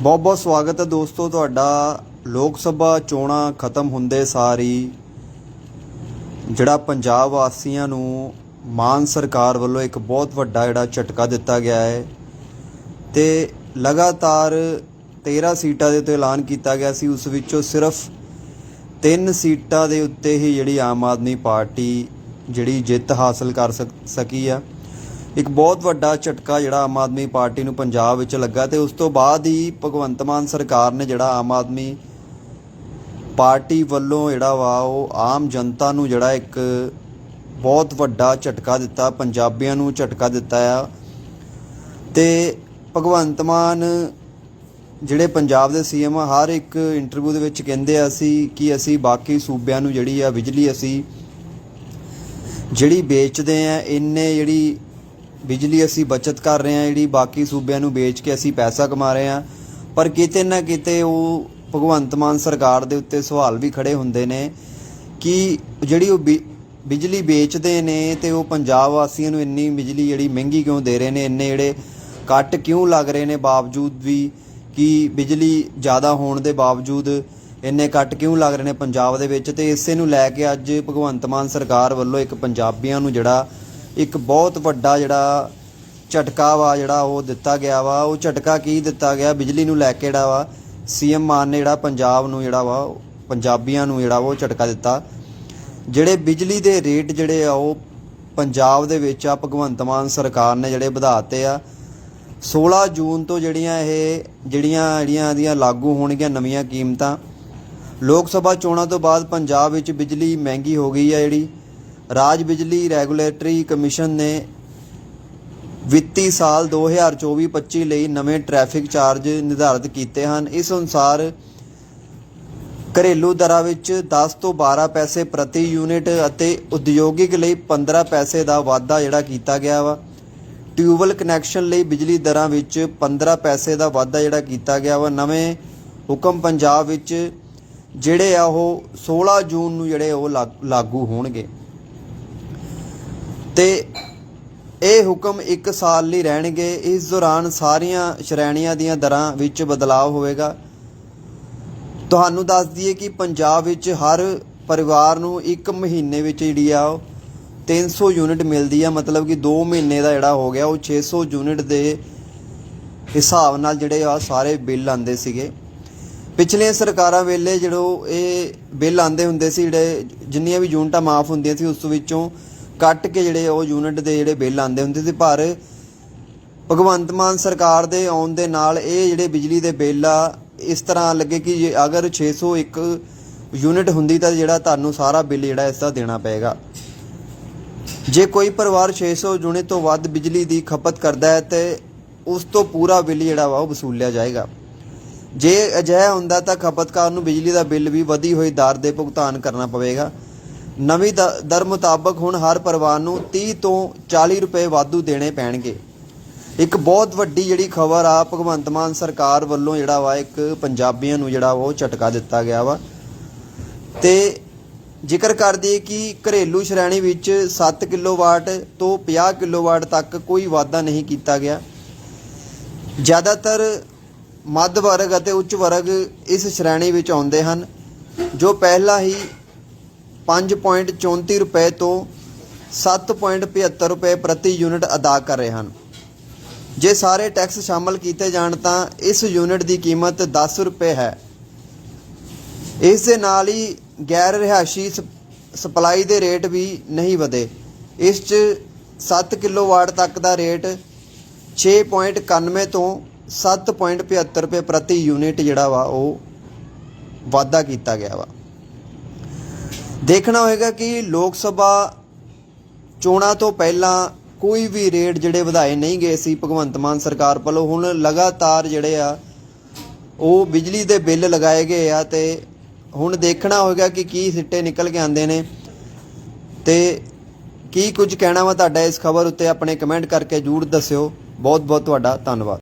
ਬਹੁਤ ਬਹੁਤ ਸਵਾਗਤ ਹੈ ਦੋਸਤੋ, ਤੁਹਾਡਾ ਲੋਕ ਸਭਾ ਚੋਣਾਂ ਖਤਮ ਹੁੰਦੇ ਸਾਰੀ ਜਿਹੜਾ ਪੰਜਾਬ ਵਾਸੀਆਂ ਨੂੰ ਮਾਨ ਸਰਕਾਰ ਵੱਲੋਂ ਇੱਕ ਬਹੁਤ ਵੱਡਾ ਜਿਹੜਾ ਝਟਕਾ ਦਿੱਤਾ ਗਿਆ ਹੈ ਤੇ ਲਗਾਤਾਰ 13 ਸੀਟਾਂ ਦੇ ਉੱਤੇ ਐਲਾਨ ਕੀਤਾ ਗਿਆ ਸੀ, ਉਸ ਵਿੱਚੋਂ ਸਿਰਫ ਤਿੰਨ ਸੀਟਾਂ ਦੇ ਉੱਤੇ ਹੀ ਜਿਹੜੀ ਆਮ ਆਦਮੀ ਪਾਰਟੀ ਜਿਹੜੀ ਜਿੱਤ ਹਾਸਲ ਕਰ ਸਕ- ਸਕੀ ਆ। ਇੱਕ ਬਹੁਤ ਵੱਡਾ ਝਟਕਾ ਜਿਹੜਾ ਆਮ ਆਦਮੀ ਪਾਰਟੀ ਨੂੰ ਪੰਜਾਬ ਵਿੱਚ ਲੱਗਾ ਤੇ ਉਸ ਤੋਂ ਬਾਅਦ ਹੀ ਭਗਵੰਤ ਮਾਨ ਸਰਕਾਰ ਨੇ ਜਿਹੜਾ ਆਮ ਆਦਮੀ ਪਾਰਟੀ ਵੱਲੋਂ ਜਿਹੜਾ ਵਾ ਉਹ ਆਮ ਜਨਤਾ ਨੂੰ ਜਿਹੜਾ ਇੱਕ ਬਹੁਤ ਵੱਡਾ ਝਟਕਾ ਦਿੱਤਾ, ਪੰਜਾਬੀਆਂ ਨੂੰ ਝਟਕਾ ਦਿੱਤਾ ਆ। ਤੇ ਭਗਵੰਤ ਮਾਨ ਜਿਹੜੇ ਪੰਜਾਬ ਦੇ ਸੀਐਮ ਹਰ ਇੱਕ ਇੰਟਰਵਿਊ ਦੇ ਵਿੱਚ ਕਹਿੰਦੇ ਆ ਸੀ ਕਿ ਅਸੀਂ ਬਾਕੀ ਸੂਬਿਆਂ ਨੂੰ ਜਿਹੜੀ ਆ ਬਿਜਲੀ ਅਸੀਂ ਜਿਹੜੀ ਵੇਚਦੇ ਆ, ਇੰਨੇ ਜਿਹੜੀ ਬਿਜਲੀ ਅਸੀਂ ਬਚਤ ਕਰ ਰਹੇ ਹਾਂ, ਜਿਹੜੀ ਬਾਕੀ ਸੂਬਿਆਂ ਨੂੰ ਵੇਚ ਕੇ ਅਸੀਂ ਪੈਸਾ ਕਮਾ ਰਹੇ ਹਾਂ। ਪਰ ਕਿਤੇ ਨਾ ਕਿਤੇ ਉਹ ਭਗਵੰਤ ਮਾਨ ਸਰਕਾਰ ਦੇ ਉੱਤੇ ਸਵਾਲ ਵੀ ਖੜੇ ਹੁੰਦੇ ਨੇ ਕਿ ਜਿਹੜੀ ਉਹ ਬਿ- ਬਿਜਲੀ ਵੇਚਦੇ ਨੇ ਤੇ ਉਹ ਪੰਜਾਬ ਵਾਸੀਆਂ ਨੂੰ ਇੰਨੀ ਬਿਜਲੀ ਜਿਹੜੀ ਮਹਿੰਗੀ ਕਿਉਂ ਦੇ ਰਹੇ ਨੇ? ਇੰਨੇ ਜਿਹੜੇ ਕੱਟ ਕਿਉਂ ਲੱਗ ਰਹੇ ਨੇ ਬਾਵਜੂਦ ਵੀ ਕਿ ਬਿਜਲੀ ਜ਼ਿਆਦਾ ਹੋਣ ਦੇ ਬਾਵਜੂਦ ਇੰਨੇ ਕੱਟ ਕਿਉਂ ਲੱਗ ਰਹੇ ਨੇ ਪੰਜਾਬ ਦੇ ਵਿੱਚ? ਤੇ ਇਸੇ ਨੂੰ ਲੈ ਕੇ ਅੱਜ ਭਗਵੰਤ ਮਾਨ ਸਰਕਾਰ ਵੱਲੋਂ ਇੱਕ ਪੰਜਾਬੀਆਂ ਨੂੰ ਜਿਹੜਾ ਇੱਕ ਬਹੁਤ ਵੱਡਾ ਜਿਹੜਾ ਝਟਕਾ ਵਾ, ਜਿਹੜਾ ਉਹ ਦਿੱਤਾ ਗਿਆ ਵਾ। ਉਹ ਝਟਕਾ ਕੀ ਦਿੱਤਾ ਗਿਆ? ਬਿਜਲੀ ਨੂੰ ਲੈ ਕੇ ਜਿਹੜਾ ਵਾ, ਸੀਐਮ ਮਾਨ ਨੇ ਜਿਹੜਾ ਪੰਜਾਬ ਨੂੰ ਜਿਹੜਾ ਵਾ, ਪੰਜਾਬੀਆਂ ਨੂੰ ਜਿਹੜਾ ਵਾ ਉਹ ਝਟਕਾ ਦਿੱਤਾ। ਜਿਹੜੇ ਬਿਜਲੀ ਦੇ ਰੇਟ ਜਿਹੜੇ ਆ, ਉਹ ਪੰਜਾਬ ਦੇ ਵਿੱਚ ਆ, ਭਗਵੰਤ ਮਾਨ ਸਰਕਾਰ ਨੇ ਜਿਹੜੇ ਵਧਾਤੇ ਆ। 16 ਜੂਨ ਤੋਂ ਜਿਹੜੀਆਂ ਇਹ, ਜਿਹੜੀਆਂ ਜਿਹੜੀਆਂ ਇਹਦੀਆਂ ਲਾਗੂ ਹੋਣਗੀਆਂ ਨਵੀਆਂ ਕੀਮਤਾਂ, ਲੋਕ ਸਭਾ ਚੋਣਾਂ ਤੋਂ ਬਾਅਦ ਪੰਜਾਬ ਵਿੱਚ ਬਿਜਲੀ ਮਹਿੰਗੀ ਹੋ ਗਈ ਆ ਜਿਹੜੀ। ਰਾਜ ਬਿਜਲੀ ਰੈਗੂਲੇਟਰੀ ਕਮਿਸ਼ਨ ਨੇ ਵਿੱਤੀ ਸਾਲ 2024-25 ਲਈ ਨਵੇਂ ਟ੍ਰੈਫਿਕ ਚਾਰਜ ਨਿਰਧਾਰਤ ਕੀਤੇ ਹਨ। ਇਸ ਅਨੁਸਾਰ ਘਰੇਲੂ ਦਰਾਂ ਵਿੱਚ 10 ਤੋਂ 12 ਪੈਸੇ ਪ੍ਰਤੀ ਯੂਨਿਟ ਅਤੇ ਉਦਯੋਗਿਕ ਲਈ 15 ਪੈਸੇ ਦਾ ਵਾਧਾ ਜਿਹੜਾ ਕੀਤਾ ਗਿਆ ਵਾ। ਟਿਊਬਲ ਕਨੈਕਸ਼ਨ ਲਈ ਬਿਜਲੀ ਦਰਾਂ ਵਿੱਚ 15 ਪੈਸੇ ਦਾ ਵਾਧਾ ਜਿਹੜਾ ਕੀਤਾ ਗਿਆ ਵਾ। ਨਵੇਂ ਹੁਕਮ ਪੰਜਾਬ ਵਿੱਚ ਜਿਹੜੇ ਆ ਉਹ 16 ਜੂਨ ਨੂੰ ਜਿਹੜੇ ਉਹ ਲਾਗ- ਲਾਗੂ ਹੋਣਗੇ। ਤੇ ਇਹ ਹੁਕਮ 1 ਸਾਲ ਲਈ ਰਹਿਣਗੇ। ਇਸ ਦੌਰਾਨ ਸਾਰੀਆਂ ਸ਼੍ਰੇਣੀਆਂ ਦੀਆਂ ਦਰਾਂ ਵਿੱਚ ਬਦਲਾਅ ਹੋਵੇਗਾ। ਤੁਹਾਨੂੰ ਦੱਸ ਦਈਏ ਕਿ ਪੰਜਾਬ ਵਿੱਚ ਹਰ ਪਰਿਵਾਰ ਨੂੰ 1 ਮਹੀਨੇ ਵਿੱਚ ਜਿਹੜੀ ਆ ਉਹ 300 ਯੂਨਿਟ ਮਿਲਦੀ ਆ। ਮਤਲਬ ਕਿ 2 ਮਹੀਨੇ ਦਾ ਜਿਹੜਾ ਹੋ ਗਿਆ, ਉਹ 600 ਯੂਨਿਟ ਦੇ ਹਿਸਾਬ ਨਾਲ ਜਿਹੜੇ ਆ ਸਾਰੇ ਬਿੱਲ ਆਂਦੇ ਸੀਗੇ। ਪਿਛਲੀਆਂ ਸਰਕਾਰਾਂ ਵੇਲੇ ਜਦੋਂ ਇਹ ਬਿੱਲ ਆਂਦੇ ਹੁੰਦੇ ਸੀ, ਜਿਹੜੇ ਜਿੰਨੀਆਂ ਵੀ ਯੂਨਿਟਾਂ ਮਾਫ ਹੁੰਦੀਆਂ ਸੀ, ਉਸ ਵਿੱਚੋਂ ਕੱਟ ਕੇ ਜਿਹੜੇ ਉਹ ਯੂਨਿਟ ਦੇ ਜਿਹੜੇ ਬਿੱਲ ਆਉਂਦੇ ਹੁੰਦੇ ਸੀ, ਪਰ ਭਗਵੰਤ ਮਾਨ ਸਰਕਾਰ ਦੇ ਆਉਣ ਦੇ ਨਾਲ ਇਹ ਜਿਹੜੇ ਬਿਜਲੀ ਦੇ ਬਿੱਲ ਆ, ਇਸ ਤਰ੍ਹਾਂ ਲੱਗੇ ਕਿ ਜੇ ਅਗਰ 601 ਯੂਨਿਟ ਹੁੰਦੀ ਤਾਂ ਜਿਹੜਾ ਤੁਹਾਨੂੰ ਸਾਰਾ ਬਿੱਲ ਜਿਹੜਾ ਇਸ ਦਾ ਦੇਣਾ ਪਏਗਾ। ਜੇ ਕੋਈ ਪਰਿਵਾਰ 600 ਯੂਨਿਟ ਤੋਂ ਵੱਧ ਬਿਜਲੀ ਦੀ ਖਪਤ ਕਰਦਾ ਹੈ, ਤੇ ਉਸ ਤੋਂ ਪੂਰਾ ਬਿੱਲ ਜਿਹੜਾ ਵਾ ਉਹ ਵਸੂਲਿਆ ਜਾਏਗਾ। ਜੇ ਅਜਿਹਾ ਹੁੰਦਾ ਤਾਂ ਖਪਤਕਾਰ ਨੂੰ ਬਿਜਲੀ ਦਾ ਬਿੱਲ ਵੀ ਵਧੀ ਹੋਈ ਦਰ ਦੇ ਭੁਗਤਾਨ ਕਰਨਾ ਪਵੇਗਾ। ਨਵੀਂ ਦ- ਦਰ ਮੁਤਾਬਕ ਹੁਣ ਹਰ ਪਰਿਵਾਰ ਨੂੰ 30 ਤੋਂ 40 ਰੁਪਏ ਵਾਧੂ ਦੇਣੇ ਪੈਣਗੇ। ਇੱਕ ਬਹੁਤ ਵੱਡੀ ਜਿਹੜੀ ਖਬਰ ਆ, ਭਗਵੰਤ ਮਾਨ ਸਰਕਾਰ ਵੱਲੋਂ ਜਿਹੜਾ ਵਾ, ਇੱਕ ਪੰਜਾਬੀਆਂ ਨੂੰ ਜਿਹੜਾ ਵਾ ਉਹ ਝਟਕਾ ਦਿੱਤਾ ਗਿਆ ਵਾ। ਤੇ ਜ਼ਿਕਰ ਕਰ ਦਈਏ ਕਿ ਘਰੇਲੂ ਸ਼੍ਰੇਣੀ ਵਿੱਚ 7 ਕਿਲੋਵਾਟ ਤੋਂ 50 ਕਿਲੋਵਾਟ ਤੱਕ ਕੋਈ ਵਾਧਾ ਨਹੀਂ ਕੀਤਾ ਗਿਆ। ਜ਼ਿਆਦਾਤਰ ਮੱਧ ਵਰਗ ਅਤੇ ਉੱਚ ਵਰਗ ਇਸ ਸ਼੍ਰੇਣੀ ਵਿੱਚ ਆਉਂਦੇ ਹਨ, ਜੋ ਪਹਿਲਾਂ ਹੀ 5.34 ਰੁਪਏ ਤੋਂ 7.75 ਰੁਪਏ ਪ੍ਰਤੀ ਯੂਨਿਟ ਅਦਾ ਕਰ ਰਹੇ ਹਨ। ਜੇ ਸਾਰੇ ਟੈਕਸ ਸ਼ਾਮਲ ਕੀਤੇ ਜਾਣ ਤਾਂ ਇਸ ਯੂਨਿਟ ਦੀ ਕੀਮਤ 10 ਰੁਪਏ ਹੈ। ਇਸ ਦੇ ਨਾਲ ਹੀ ਗੈਰ ਰਿਹਾਇਸ਼ੀ ਸਪ- ਸਪਲਾਈ ਦੇ ਰੇਟ ਵੀ ਨਹੀਂ ਵਧੇ। ਇਸ 'ਚ 7 ਕਿਲੋਵਾਟ ਤੱਕ ਦਾ ਰੇਟ 6.91 ਤੋਂ 7.75 ਰੁਪਏ ਪ੍ਰਤੀ ਯੂਨਿਟ ਜਿਹੜਾ ਵਾ ਉਹ ਵਾਧਾ ਕੀਤਾ ਗਿਆ ਵਾ। ਦੇਖਣਾ ਹੋਏਗਾ ਕਿ ਲੋਕ ਸਭਾ ਚੋਣਾਂ ਤੋਂ ਪਹਿਲਾਂ ਕੋਈ ਵੀ ਰੇਟ ਜਿਹੜੇ ਵਧਾਏ ਨਹੀਂ ਗਏ ਸੀ ਭਗਵੰਤ ਮਾਨ ਸਰਕਾਰ ਵੱਲੋਂ। ਹੁਣ ਲਗਾਤਾਰ ਜਿਹੜੇ ਆ, ਉਹ ਬਿਜਲੀ ਦੇ ਬਿੱਲ ਲਗਾਏ ਗਏ ਆ ਤੇ ਹੁਣ ਦੇਖਣਾ ਹੋਏਗਾ ਕਿ ਕੀ ਸਿੱਟੇ ਨਿਕਲ ਕੇ ਆਉਂਦੇ ਨੇ। ਤੇ ਕੀ ਕੁਝ ਕਹਿਣਾ ਵਾ ਤੁਹਾਡਾ ਇਸ ਖਬਰ ਉੱਤੇ ਆਪਣੇ ਕਮੈਂਟ ਕਰਕੇ ਜਰੂਰ ਦੱਸਿਓ। ਬਹੁਤ ਬਹੁਤ ਤੁਹਾਡਾ ਧੰਨਵਾਦ।